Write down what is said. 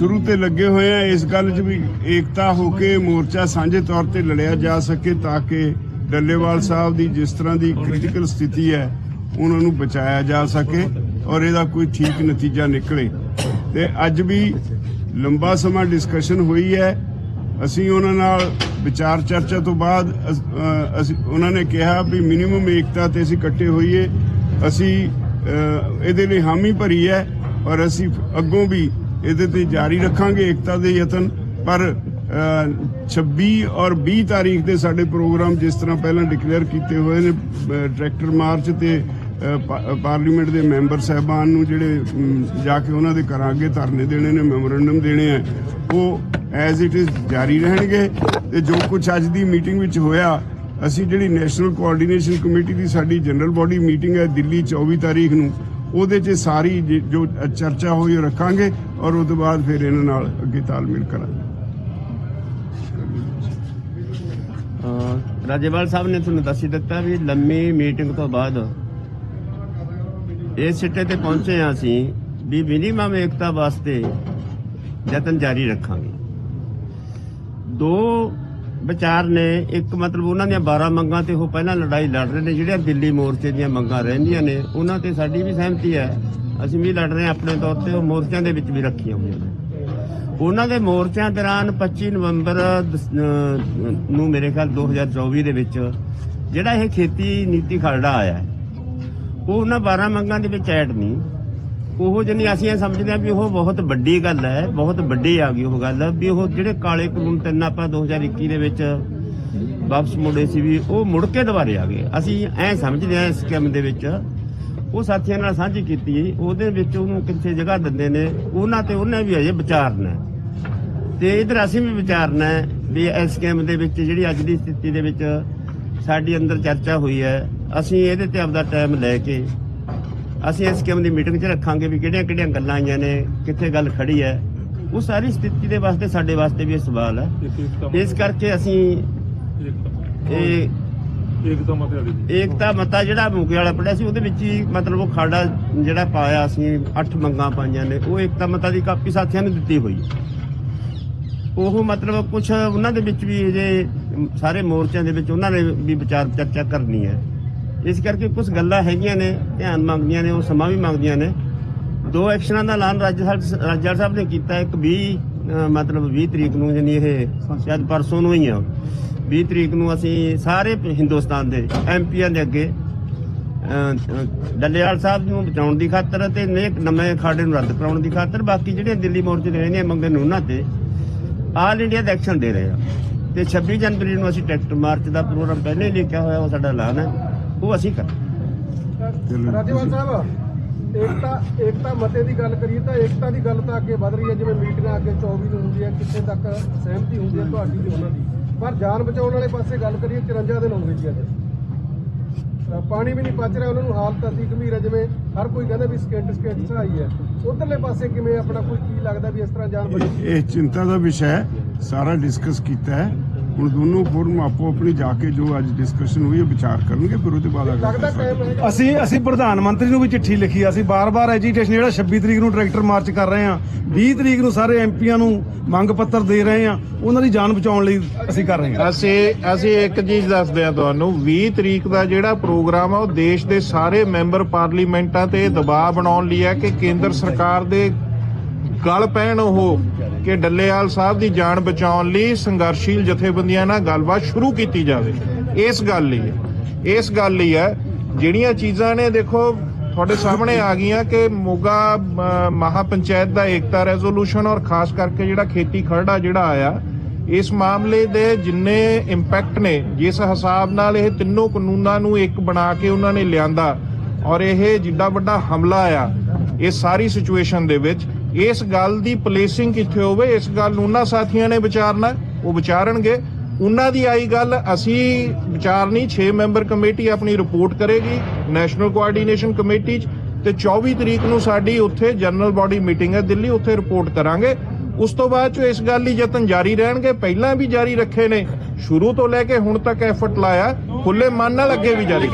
ਸ਼ੁਰੂ ਤੇ ਲੱਗੇ ਹੋਏ ਆ। ਇਸ ਗੱਲ 'ਚ ਵੀ ਏਕਤਾ ਹੋ ਕੇ ਮੋਰਚਾ ਸਾਂਝੇ ਤੌਰ ਤੇ ਲੜਿਆ ਜਾ ਸਕੇ ਤਾਂ ਕਿ ਡੱਲੇਵਾਲ ਸਾਹਿਬ ਦੀ ਜਿਸ ਤਰ੍ਹਾਂ ਦੀ ਕ੍ਰਿਟੀਕਲ ਸਥਿਤੀ ਹੈ, ਉਹਨਾਂ ਨੂੰ ਬਚਾਇਆ ਜਾ ਸਕੇ ਔਰ ਇਹਦਾ ਕੋਈ ਠੀਕ ਨਤੀਜਾ ਨਿਕਲੇ। ਤੇ ਅੱਜ ਵੀ ਲੰਬਾ ਸਮਾਂ ਡਿਸਕਸ਼ਨ ਹੋਈ ਹੈ। ਅਸੀਂ ਉਹਨਾਂ ਨਾਲ ਵਿਚਾਰ ਚਰਚਾ ਤੋਂ ਬਾਅਦ ਅਸੀਂ ਉਹਨਾਂ ਨੇ ਕਿਹਾ ਵੀ ਮਿਨੀਮਮ ਏਕਤਾ ਤੇ ਅਸੀਂ ਇਕੱਠੇ ਹੋਈਏ। ਅਸੀਂ ਇਹਦੇ ਲਈ ਹਾਮੀ ਭਰੀ ਹੈ ਔਰ ਅਸੀਂ ਅੱਗੋਂ ਵੀ ਇਹਦੇ ਤੇ ਜਾਰੀ ਰੱਖਾਂਗੇ ਏਕਤਾ ਦੇ ਯਤਨ। ਪਰ ਅ, 26 ਔਰ 20 ਤਾਰੀਖ ਦੇ ਸਾਡੇ ਪ੍ਰੋਗਰਾਮ ਜਿਸ ਤਰ੍ਹਾਂ ਪਹਿਲਾਂ ਡਿਕਲੇਅਰ ਕੀਤੇ ਹੋਏ ਨੇ ਅ, ਟਰੈਕਟਰ ਮਾਰਚ ਤੇ ਪਾ- ਪਾਰਲੀਮੈਂਟ ਦੇ ਮੈਂਬਰ ਸਾਹਿਬਾਨ ਨੂੰ ਜਿਹੜੇ ਜਾ ਕੇ ਉਹਨਾਂ ਦੇ ਘਰਾਂ ਅੱਗੇ ਧਰਨੇ ਦੇਣੇ ਨੇ ਮੈਮੋਰੈਂਡਮ ਦੇਣੇ ਆ ਉਹ ਐਜ਼ ਇਟ ਇਜ਼ ਜਾਰੀ ਰਹਿਣਗੇ। ਤੇ ਜੋ ਕੁਝ ਅੱਜ ਦੀ ਮੀਟਿੰਗ ਵਿੱਚ ਹੋਇਆ ਅਸੀਂ ਜਿਹੜੀ ਨੈਸ਼ਨਲ ਕੋਆਰਡੀਨੇਸ਼ਨ ਕਮੇਟੀ ਦੀ ਸਾਡੀ ਜਨਰਲ ਬਾਡੀ ਮੀਟਿੰਗ ਹੈ ਦਿੱਲੀ 24 ਤਾਰੀਖ ਨੂੰ ਉਹਦੇ 'ਚ ਸਾਰੀ ਜੇ- ਜੋ ਚਰਚਾ ਹੋਈ ਉਹ ਰੱਖਾਂਗੇ। ਔਰ ਉਸ ਤੋਂ ਬਾਅਦ ਫਿਰ ਇਹਨਾਂ ਨਾਲ ਅੱਗੇ ਤਾਲਮੇਲ ਕਰਾਂਗੇ। ਰਾਜੇਵਾਲ ਸਾਹਿਬ ਨੇ ਤੁਹਾਨੂੰ ਦੱਸ ਹੀ ਦਿੱਤਾ ਵੀ ਲੰਮੀ ਮੀਟਿੰਗ ਤੋਂ ਬਾਅਦ ਇਸ ਸਿੱਟੇ ਤੇ ਪਹੁੰਚੇ ਹਾਂ ਅਸੀਂ ਵੀ ਮਿਨੀਮਮ ਏਕਤਾ ਵਾਸਤੇ ਯਤਨ ਜਾਰੀ ਰੱਖਾਂਗੇ। ਦੋ ਵਿਚਾਰ ਨੇ, ਇੱਕ ਮਤਲਬ ਉਹਨਾਂ ਦੀਆਂ 12 ਮੰਗਾਂ ਤੇ ਉਹ ਪਹਿਲਾਂ ਲੜਾਈ ਲੜ ਰਹੇ ਨੇ, ਜਿਹੜੀਆਂ ਦਿੱਲੀ ਮੋਰਚੇ ਦੀਆਂ ਮੰਗਾਂ ਰਹਿੰਦੀਆਂ ਨੇ, ਉਹਨਾਂ ਤੇ ਸਾਡੀ ਵੀ ਸਹਿਮਤੀ ਹੈ ਅਸੀਂ ਵੀ ਲੜ ਰਹੇ ਹਾਂ ਆਪਣੇ ਤੌਰ ਤੇ, ਉਹ ਮੋਰਚਿਆਂ ਦੇ ਵਿੱਚ ਵੀ ਰੱਖੀਆਂ ਹੋਈਆਂ ਨੇ। ਉਹਨਾਂ ਦੇ ਮੋਰਚਿਆਂ ਦੌਰਾਨ 25 ਨਵੰਬਰ ਨੂੰ ਮੇਰੇ ਖਿਆਲ 2024 ਦੇ ਵਿੱਚ ਜਿਹੜਾ ਇਹ ਖੇਤੀ ਨੀਤੀ ਖਰੜਾ ਆਇਆ ਉਹ ਉਹਨਾਂ 12 ਮੰਗਾਂ ਦੇ ਵਿੱਚ ਐਡ ਨਹੀਂ। ਉਹ ਜਨੀ ਅਸੀਂ ਇਹ ਸਮਝਦੇ ਹਾਂ ਵੀ ਉਹ ਬਹੁਤ ਵੱਡੀ ਗੱਲ ਹੈ, ਬਹੁਤ ਵੱਡੀ ਆ ਗਈ ਉਹ ਗੱਲ, ਵੀ ਉਹ ਜਿਹੜੇ ਕਾਲੇ ਕਾਨੂੰਨ ਤਿੰਨ ਆਪਾਂ 2021 ਦੇ ਵਿੱਚ ਵਾਪਸ ਮੁੜੇ ਸੀ ਵੀ ਉਹ ਮੁੜ ਕੇ ਦੁਬਾਰੇ ਆ ਗਏ। ਅਸੀਂ ਐ ਸਮਝਦੇ ਹਾਂ ਇਸ ਕੰਮ ਦੇ ਵਿੱਚ ਉਹ ਸਾਥੀਆਂ ਨਾਲ ਸਾਂਝੀ ਕੀਤੀ ਉਹਦੇ ਵਿੱਚ ਉਹਨੂੰ ਕਿੱਥੇ ਜਗ੍ਹਾ ਦਿੰਦੇ ਨੇ। ਉਹਨਾਂ ਤੇ ਉਹਨੇ ਵੀ ਅਜੇ ਵਿਚਾਰਨਾ। ਤੇ ਇਧਰ ਅਸੀਂ ਵੀ ਵਿਚਾਰਨਾ ਵੀ ਇਸ ਸਕੀਮ ਦੇ ਵਿੱਚ ਜਿਹੜੀ ਅੱਜ ਦੀ ਸਥਿਤੀ ਦੇ ਵਿੱਚ ਸਾਡੀ ਅੰਦਰ ਚਰਚਾ ਹੋਈ ਹੈ। ਅਸੀਂ ਇਹਦੇ ਤੇ ਆਪਦਾ ਟਾਈਮ ਲੈ ਕੇ ਅਸੀਂ ਇਸ ਸਕੀਮ ਦੀ ਮੀਟਿੰਗ 'ਚ ਰੱਖਾਂਗੇ ਵੀ ਕਿਹੜੀਆਂ ਕਿਹੜੀਆਂ ਗੱਲਾਂ ਆਈਆਂ ਨੇ ਕਿੱਥੇ ਗੱਲ ਖੜੀ ਹੈ। ਉਹ ਸਾਰੀ ਸਥਿਤੀ ਦੇ ਵਾਸਤੇ ਸਾਡੇ ਵਾਸਤੇ ਵੀ ਇਹ ਸਵਾਲ ਹੈ। ਇਸ ਕਰਕੇ ਅਸੀਂ ਇਹ ਏਕਤਾ ਮਤ ਵਾਲੀ ਏਕਤਾ ਮਤਾ ਜਿਹੜਾ ਮੂਕੇ ਵਾਲਾ ਪੜਿਆ ਸੀ, ਉਹਦੇ ਵਿੱਚ ਹੀ ਮਤਲਬ ਉਹ ਖਾੜਾ ਜਿਹੜਾ ਪਾਇਆ ਅਸੀਂ ਅੱਠ ਮੰਗਾਂ ਪਾਈਆਂ ਨੇ, ਉਹ ਏਕਤਾ ਮਤਾ ਦੀ ਕਾਪੀ ਸਾਥੀਆਂ ਨੂੰ ਦਿੱਤੀ ਹੋਈ। ਉਹ ਮਤਲਬ ਕੁਝ ਉਹਨਾਂ ਦੇ ਵਿੱਚ ਵੀ ਜੇ ਸਾਰੇ ਮੋਰਚਿਆਂ ਦੇ ਵਿੱਚ ਉਹਨਾਂ ਨੇ ਵੀ ਵਿਚਾਰ ਚਰਚਾ ਕਰਨੀ ਹੈ। ਇਸ ਕਰਕੇ ਕੁਝ ਗੱਲਾਂ ਹੈਗੀਆਂ ਨੇ, ਧਿਆਨ ਮੰਗਦੀਆਂ ਨੇ, ਉਹ ਸਮਾਂ ਵੀ ਮੰਗਦੀਆਂ ਨੇ। ਦੋ ਐਕਸ਼ਨਾਂ ਦਾ ਐਲਾਨ ਰਾਜ ਸਾਹਿਬ ਰਾਜਾ ਸਾਹਿਬ ਨੇ ਕੀਤਾ, ਇੱਕ 20 ਮਤਲਬ 20 ਤਰੀਕ ਨੂੰ ਜਾਨੀ ਇਹ ਸ਼ਾਇਦ ਪਰਸੋਂ ਨੂੰ ਹੀ ਆ। 20 ਤਰੀਕ ਨੂੰ ਅਸੀਂ ਸਾਰੇ ਹਿੰਦੁਸਤਾਨ ਦੇ ਐਮਪੀਆਂ ਦੇ ਅੱਗੇ ਅਹ, ਡੱਲੇਵਾਲ ਸਾਹਿਬ ਨੂੰ ਬਚਾਉਣ ਦੀ ਖਾਤਰ ਤੇ ਨੇਕ ਨਵੇਂ ਖਾੜੇ ਨੂੰ ਰੱਦ ਕਰਾਉਣ ਦੀ ਖਾਤਰ ਬਾਕੀ ਜਿਹੜੀਆਂ ਦਿੱਲੀ ਮੋਰਚੇ ਦੇ ਰਹਿੰਦੀਆਂ ਮੰਗਾਂ ਨੂੰ ਉਹਨਾਂ ਤੇ ਆਲ ਇੰਡੀਆ ਦਾ ਐਕਸ਼ਨ ਦੇ ਰਹੇ ਆ। ਤੇ 26 ਜਨਵਰੀ ਨੂੰ ਅਸੀਂ ਟਰੈਕਟਰ ਮਾਰਚ ਦਾ ਪ੍ਰੋਗਰਾਮ ਪਹਿਲੇ ਹੀ ਲਿਖਿਆ ਹੋਇਆ ਉਹ ਸਾਡਾ ਐਲਾਨ ਹੈ। ਉਹ ਅਸੀਂ ਕਰਾਂਗੇ ਰਾਜੇਵਾਲ ਸਾਹਿਬ। ਏਕਤਾ ਏਕਤਾ ਮਤੇ ਦੀ ਗੱਲ ਕਰੀਏ ਤਾਂ ਏਕਤਾ ਦੀ ਗੱਲ ਤਾਂ ਅੱਗੇ ਵਧ ਰਹੀ ਹੈ, ਜਿਵੇਂ ਮੀਟਿੰਗਾਂ ਅੱਗੇ 24 ਨੂੰ ਹੁੰਦੀ ਹੈ ਕਿੱਥੇ ਤੱਕ ਸਹਿਮਤੀ ਹੁੰਦੀ ਹੈ ਤੁਹਾਡੀ ਤੇ ਉਹਨਾਂ ਦੀ। ਪਰ ਜਾਨ ਬਚਾਉਣ ਵਾਲੇ ਪਾਸੇ ਗੱਲ ਕਰੀਏ 54 ਦਿਨ ਹੋ ਗਏ ਜੀ ਅੱਜ। ਪਾਣੀ ਵੀ ਨਹੀਂ ਪਚ ਰਿਹਾ, ਉਹਨਾਂ ਨੂੰ ਹਾਲਤ ਅਸੀਂ ਗੰਭੀਰ ਹੈ, ਜਿਵੇਂ ਹਰ ਕੋਈ ਕਹਿੰਦਾ ਵੀ ਸਕਿੰਟ ਸਕਿੰਟ ਸਹਾਈ ਹੈ। ਉਧਰਲੇ ਪਾਸੇ ਕਿਵੇਂ ਆਪਣਾ ਕੋਈ ਕੀ ਲੱਗਦਾ ਵੀ ਇਸ ਤਰ੍ਹਾਂ ਜਾਨ ਬਚੀ ਇਹ ਇਹ ਚਿੰਤਾ ਦਾ ਵਿਸ਼ਾ ਹੈ, ਸਾਰਾ ਡਿਸਕਸ ਕੀਤਾ ਹੈ। ਹੁਣ ਦੋਨੋਂ ਫੋਰਮ ਆਪੋ ਆਪਣੀ ਜਾ ਕੇ ਜੋ ਅੱਜ ਡਿਸਕਸ਼ਨ ਹੋਈ ਹੈ ਵਿਚਾਰ ਕਰਨਗੇ ਫਿਰ ਉਹਦੇ ਬਾਅਦ ਅਗਲਾ ਅਸੀਂ ਅਸੀਂ ਪ੍ਰਧਾਨ ਮੰਤਰੀ ਨੂੰ ਵੀ ਚਿੱਠੀ ਲਿਖੀ ਆ ਅਸੀਂ ਬਾਰ-ਬਾਰ ਐਜੀਟੇਸ਼ਨ ਜਿਹੜਾ 26 ਤਰੀਕ ਨੂੰ ਟਰੈਕਟਰ ਮਾਰਚ ਕਰ ਰਹੇ ਆ 20 ਤਰੀਕ ਨੂੰ ਸਾਰੇ ਐਮਪੀਆਂ ਨੂੰ ਮੰਗ ਪੱਤਰ ਦੇ ਰਹੇ ਆ ਉਹਨਾਂ ਦੀ ਜਾਨ ਬਚਾਉਣ ਲਈ ਅਸੀਂ ਕਰ ਰਹੇ ਹਾਂ ਅਸੀਂ ਅਸੀਂ ਇੱਕ ਚੀਜ਼ ਦੱਸਦੇ ਹਾਂ ਤੁਹਾਨੂੰ 20 ਤਰੀਕ ਦਾ ਜਿਹੜਾ ਪ੍ਰੋਗਰਾਮ ਆ ਉਹ ਦੇਸ਼ ਦੇ ਸਾਰੇ ਮੈਂਬਰ ਪਾਰਲੀਮੈਂਟਾਂ ਤੇ ਦਬਾਅ ਬਣਾਉਣ ਲਈ ਹੈ ਕਿ ਕੇਂਦਰ ਸਰਕਾਰ ਦੇ ਗਲ ਪੈਣ ਉਹ ਕਿ ਡੱਲੇਵਾਲ ਸਾਹਿਬ ਦੀ ਜਾਨ ਬਚਾਉਣ ਲਈ ਸੰਘਰਸ਼ੀਲ ਜਥੇਬੰਦੀਆਂ ਨਾਲ ਗੱਲਬਾਤ ਸ਼ੁਰੂ ਕੀਤੀ ਜਾਵੇ ਇਸ ਗੱਲ ਲਈ ਹੈ। ਇਸ ਗੱਲ ਲਈ ਹੈ ਜਿਹੜੀਆਂ ਚੀਜ਼ਾਂ ਨੇ ਦੇਖੋ ਤੁਹਾਡੇ ਸਾਹਮਣੇ ਆ ਗਈਆਂ ਕਿ ਮੋਗਾ ਅ, ਪੰਚਾਇਤ ਦਾ ਏਕਤਾ ਰੈਜ਼ੋਲੂਸ਼ਨ ਔਰ ਖਾਸ ਕਰਕੇ ਜਿਹੜਾ ਖੇਤੀ ਖਰੜਾ ਜਿਹੜਾ ਆਇਆ ਇਸ ਮਾਮਲੇ ਦੇ ਜਿੰਨੇ ਇੰਪੈਕਟ ਨੇ ਜਿਸ ਹਿਸਾਬ ਨਾਲ ਇਹ ਤਿੰਨੋਂ ਕਾਨੂੰਨਾਂ ਨੂੰ ਇੱਕ ਬਣਾ ਕੇ ਉਹਨਾਂ ਨੇ ਲਿਆਂਦਾ ਔਰ ਇਹ ਜਿੱਡਾ ਵੱਡਾ ਹਮਲਾ ਆ ਇਹ ਸਾਰੀ ਸਿਚੁਏਸ਼ਨ ਦੇ ਵਿੱਚ ਇਸ ਗੱਲ ਦੀ ਪਲੇਸਿੰਗ ਕਿੱਥੇ ਹੋਵੇ, ਇਸ ਗੱਲ ਨੂੰ ਉਹਨਾਂ ਸਾਥੀਆਂ ਨੇ ਵਿਚਾਰਨਾ, ਉਹ ਵਿਚਾਰਨਗੇ। ਉਹਨਾਂ ਦੀ ਆਈ ਗੱਲ, ਅਸੀਂ ਵਿਚਾਰਨੀ 6 ਮੈਂਬਰ ਕਮੇਟੀ ਆਪਣੀ ਰਿਪੋਰਟ ਕਰੇਗੀ ਨੈਸ਼ਨਲ ਕੋਆਰਡੀਨੇਸ਼ਨ ਕਮੇਟੀ 'ਚ, ਤੇ 24 ਤਰੀਕ ਨੂੰ ਸਾਡੀ ਉੱਥੇ ਜਨਰਲ ਬਾਡੀ ਮੀਟਿੰਗ ਹੈ ਦਿੱਲੀ, ਉੱਥੇ ਰਿਪੋਰਟ ਕਰਾਂਗੇ। ਉਸ ਤੋਂ ਬਾਅਦ ਚ ਇਸ ਗੱਲ ਲਈ ਯਤਨ ਜਾਰੀ ਰਹਿਣਗੇ, ਪਹਿਲਾਂ ਵੀ ਜਾਰੀ ਰੱਖੇ ਨੇ। ਸ਼ੁਰੂ ਤੋਂ ਲੈ ਕੇ ਹੁਣ ਤੱਕ ਐਫਰਟ ਲਾਇਆ ਖੁੱਲੇ ਮਨ ਨਾਲ ਅੱਗੇ ਵੀ ਜਾਰੀ